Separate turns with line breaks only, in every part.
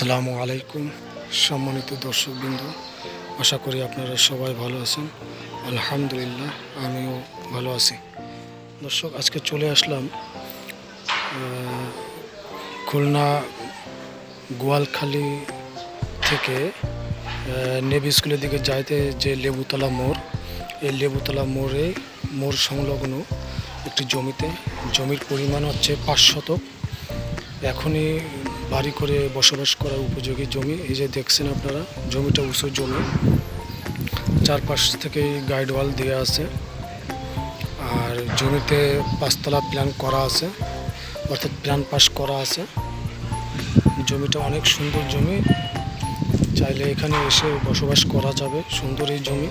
আসসালামু আলাইকুম, সম্মানিত দর্শকবৃন্দ। আশা করি আপনারা সবাই ভালো আছেন। আলহামদুলিল্লাহ, আমিও ভালো আছি। দর্শক, আজকে চলে আসলাম খুলনা গোয়ালখালি থেকে নেভি স্কুলের দিকে যাইতে যে লেবুতলা মোড়, এই লেবুতলা মোড়ে, মোড় সংলগ্ন একটি জমিতে, জমির পরিমাণ হচ্ছে পাঁচ শতক। এখনই বাড়ি করে বসবাস করার উপযোগী জমি। এই যে দেখছেন আপনারা, জমিটা উঁচু জমি। চারপাশ থেকে গাইড ওয়াল দেওয়া আছে। আর জমিতে পাঁচতলা প্ল্যান করা আছে। অর্থাৎ প্ল্যান পাস করা আছে। জমিটা অনেক সুন্দর জমি। চাইলে এখানে এসে বসবাস করা যাবে। সুন্দর এই জমি।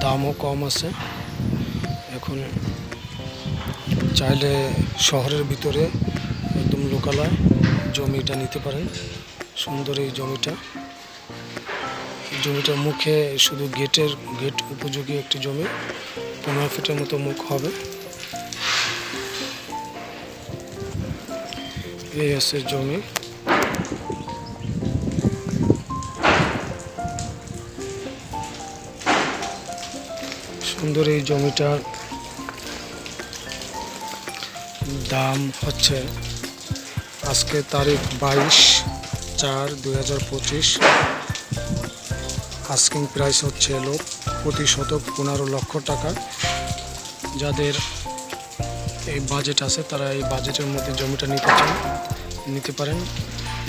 দামও কম আছে। এখন চাইলে শহরের ভিতরে একদম লোকালয়। জমিটা নিতে পারেন। সুন্দর এই জমিটা। জমিটার মুখে শুধু গেটের, গেট উপযোগী একটি জমি। পনেরো ফিটের মতো মুখ হবে। এই হচ্ছে জমি। সুন্দর এই জমিটার দাম হচ্ছে আজকে তারিখ বাইশ চার দুই হাজার পঁচিশ। আস্কিং প্রাইস হচ্ছে এলো প্রতি শতক পনেরো লক্ষ টাকা। যাদের এই বাজেট আছে, তারা এই বাজেটের মধ্যে জমিটা নিতে চান, নিতে পারেন।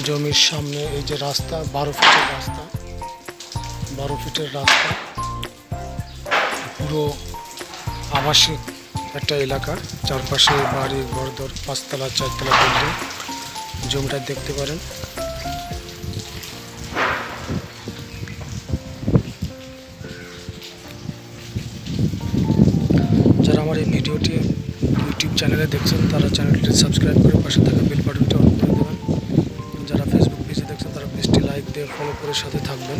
জমির সামনে এই যে রাস্তা, বারো ফিটের রাস্তা, বারো ফিটের রাস্তা, পুরো আবাসিক একটা এলাকা। চারপাশে বাড়ি, ঘরদর, পাঁচতলা, চারতলা বিল্ডিং। জমিটা দেখতে পারেন। যারা আমার এই ভিডিওটি ইউটিউব চ্যানেলে দেখছেন, তারা চ্যানেলটি সাবস্ক্রাইব করে পাশে থাকা বেল বাটনটি অন করে দেবেন। যারা ফেসবুক পেজে দেখছেন, তারা পেজটি লাইক দিয়ে ফলো করে সাথে থাকবেন।